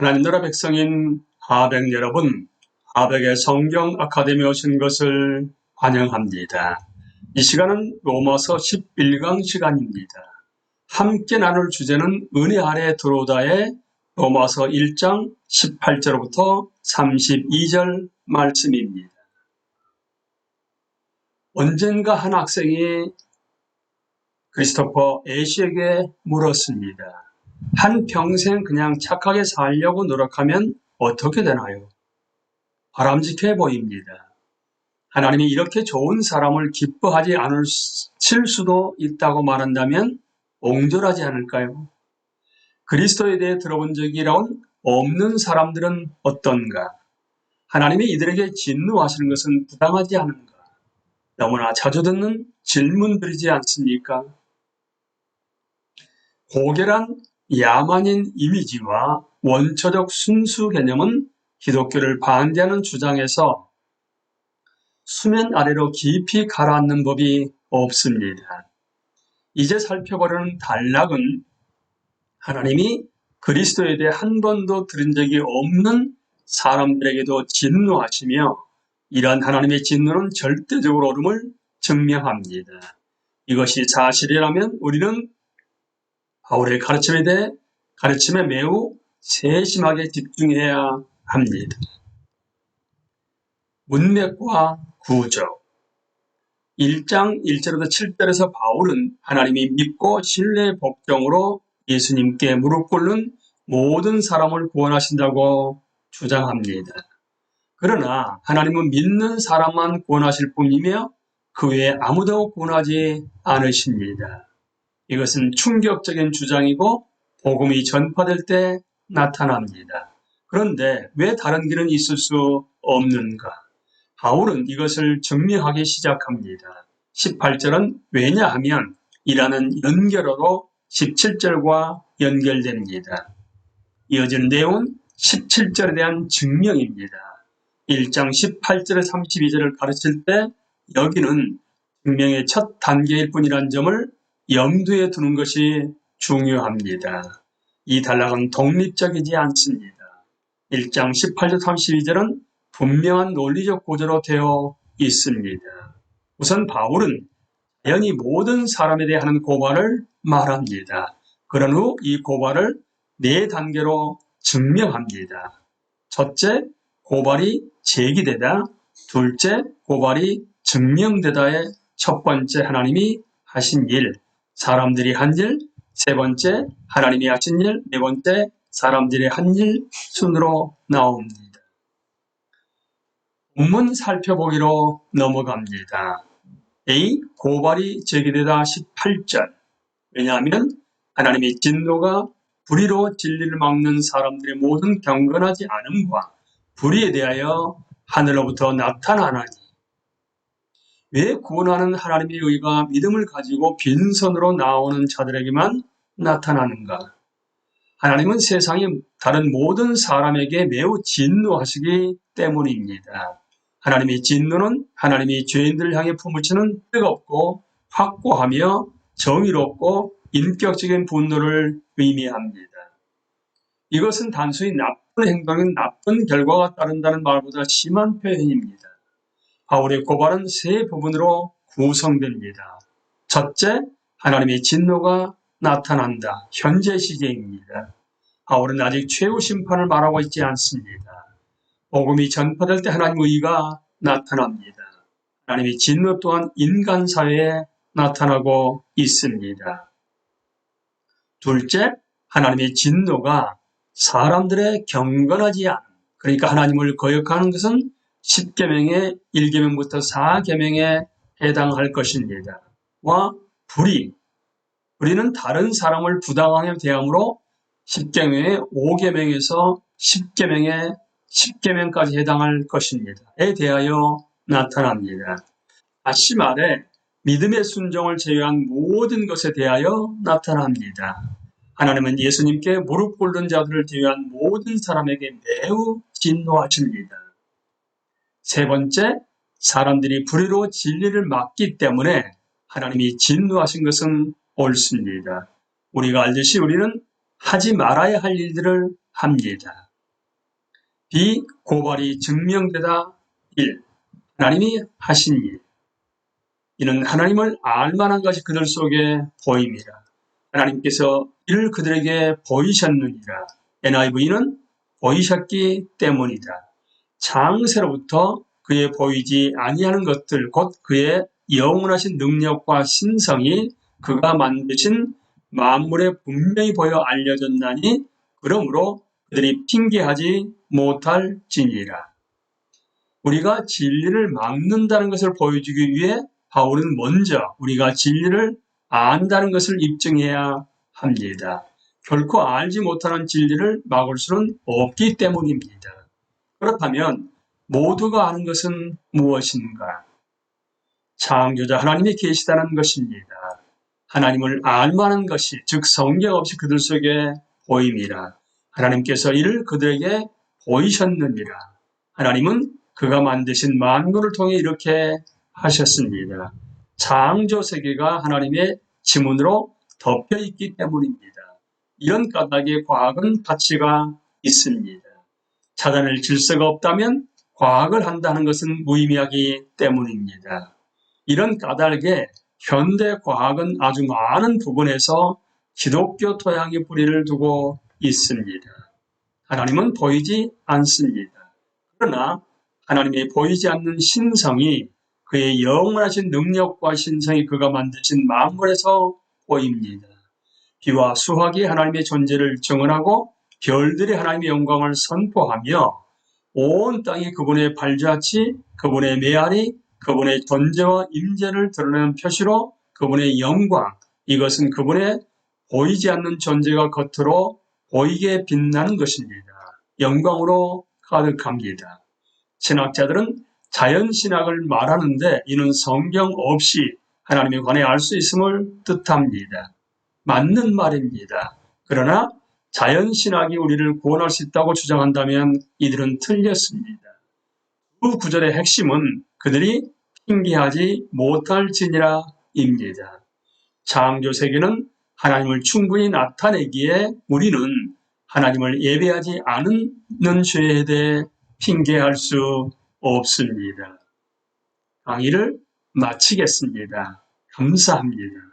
하나님 나라 백성인 하백 여러분, 하백의 성경 아카데미에 오신 것을 환영합니다. 이 시간은 로마서 11강 시간입니다. 함께 나눌 주제는 은혜 아래 들어오다의 로마서 1장 18절부터 32절 말씀입니다. 언젠가 한 학생이 크리스토퍼 애쉬에게 물었습니다. 한 평생 그냥 착하게 살려고 노력하면 어떻게 되나요? 바람직해 보입니다. 하나님이 이렇게 좋은 사람을 기뻐하지 않을 수도 있다고 말한다면 옹졸하지 않을까요? 그리스도에 대해 들어본 적이라온 없는 사람들은 어떤가? 하나님이 이들에게 진노하시는 것은 부당하지 않은가? 너무나 자주 듣는 질문들이지 않습니까? 고결한 야만인 이미지와 원초적 순수 개념은 기독교를 반대하는 주장에서 수면 아래로 깊이 가라앉는 법이 없습니다. 이제 살펴보려는 단락은 하나님이 그리스도에 대해 한 번도 들은 적이 없는 사람들에게도 진노하시며 이러한 하나님의 진노는 절대적으로 옳음을 증명합니다. 이것이 사실이라면 우리는 바울의 가르침에 대해 가르침에 매우 세심하게 집중해야 합니다. 문맥과 구조 1장 1절부터 7절에서 바울은 하나님이 믿고 신뢰의 복종으로 예수님께 무릎 꿇는 모든 사람을 구원하신다고 주장합니다. 그러나 하나님은 믿는 사람만 구원하실 뿐이며 그 외에 아무도 구원하지 않으십니다. 이것은 충격적인 주장이고 복음이 전파될 때 나타납니다. 그런데 왜 다른 길은 있을 수 없는가? 바울은 이것을 증명하기 시작합니다. 18절은 왜냐하면 이라는 연결어로 17절과 연결됩니다. 이어지는 내용은 17절에 대한 증명입니다. 1장 18절에 32절을 가르칠 때 여기는 증명의 첫 단계일 뿐이란 점을 염두에 두는 것이 중요합니다. 이 단락은 독립적이지 않습니다. 1장 18절 32절은 분명한 논리적 구조로 되어 있습니다. 우선 바울은 자연히 모든 사람에 하는 고발을 말합니다. 그런 후 이 고발을 네 단계로 증명합니다. 첫째, 고발이 제기되다. 둘째, 고발이 증명되다의 첫 번째 하나님이 하신 일, 사람들이 한 일, 세 번째 하나님이 하신 일, 네 번째 사람들이 한 일 순으로 나옵니다. 본문 살펴보기로 넘어갑니다. A. 고발이 제기되다 18절. 왜냐하면 하나님의 진노가 불의로 진리를 막는 사람들의 모든 경건하지 않음과 불의에 대하여 하늘로부터 나타나나니 왜 구원하는 하나님의 의가 믿음을 가지고 빈손으로 나오는 자들에게만 나타나는가? 하나님은 세상의 다른 모든 사람에게 매우 진노하시기 때문입니다. 하나님의 진노는 하나님이 죄인들을 향해 품으시는 뜨겁고 확고하며 정의롭고 인격적인 분노를 의미합니다. 이것은 단순히 나쁜 행동인 나쁜 결과가 따른다는 말보다 심한 표현입니다. 바울의 고발은 세 부분으로 구성됩니다. 첫째, 하나님의 진노가 나타난다. 현재 시제입니다. 바울은 아직 최후 심판을 말하고 있지 않습니다. 복음이 전파될 때 하나님의 의가 나타납니다. 하나님의 진노 또한 인간 사회에 나타나고 있습니다. 둘째, 하나님의 진노가 사람들의 경건하지 않은, 그러니까 하나님을 거역하는 것은 10계명의 1계명부터 4계명에 해당할 것입니다. 와 불의, 우리는 다른 사람을 부당하게 대함으로 10계명의 5계명에서 10계명의 10계명까지 해당할 것입니다. 에 대하여 나타납니다. 다시 말해 믿음의 순종을 제외한 모든 것에 대하여 나타납니다. 하나님은 예수님께 무릎 꿇는 자들을 제외한 모든 사람에게 매우 진노하십니다. 세 번째, 사람들이 불의로 진리를 막기 때문에 하나님이 진노하신 것은 옳습니다. 우리가 알듯이 우리는 하지 말아야 할 일들을 합니다. B. 고발이 증명되다 1. 하나님이 하신 일. 이는 하나님을 알만한 것이 그들 속에 보입니다. 하나님께서 이를 그들에게 보이셨느니라. NIV는 보이셨기 때문이다. 장세로부터 그의 보이지 아니하는 것들 곧 그의 영원하신 능력과 신성이 그가 만드신 만물에 분명히 보여 알려졌나니 그러므로 그들이 핑계하지 못할 지니라. 우리가 진리를 막는다는 것을 보여주기 위해 바울은 먼저 우리가 진리를 안다는 것을 입증해야 합니다. 결코 알지 못하는 진리를 막을 수는 없기 때문입니다. 그렇다면 모두가 아는 것은 무엇인가? 창조자 하나님이 계시다는 것입니다. 하나님을 알만한 것이 즉 성경 없이 그들 속에 보임이라. 하나님께서 이를 그들에게 보이셨느니라. 하나님은 그가 만드신 만물을 통해 이렇게 하셨습니다. 창조 세계가 하나님의 지문으로 덮여 있기 때문입니다. 이런 까닭에 과학은 가치가 있습니다. 찾아낼 질서가 없다면 과학을 한다는 것은 무의미하기 때문입니다. 이런 까닭에 현대 과학은 아주 많은 부분에서 기독교 토양의 뿌리를 두고 있습니다. 하나님은 보이지 않습니다. 그러나 하나님의 보이지 않는 신성이 그의 영원하신 능력과 신성이 그가 만드신 만물에서 보입니다. 비와 수학이 하나님의 존재를 증언하고 별들이 하나님의 영광을 선포하며 온 땅이 그분의 발자취, 그분의 메아리, 그분의 존재와 임재를 드러내는 표시로 그분의 영광, 이것은 그분의 보이지 않는 존재가 겉으로 보이게 빛나는 것입니다. 영광으로 가득합니다. 신학자들은 자연신학을 말하는데 이는 성경 없이 하나님에 관해 알 수 있음을 뜻합니다. 맞는 말입니다. 그러나 자연신학이 우리를 구원할 수 있다고 주장한다면 이들은 틀렸습니다. 그 구절의 핵심은 그들이 핑계하지 못할 지니라 입니다. 창조 세계는 하나님을 충분히 나타내기에 우리는 하나님을 예배하지 않는 죄에 대해 핑계할 수 없습니다. 강의를 마치겠습니다. 감사합니다.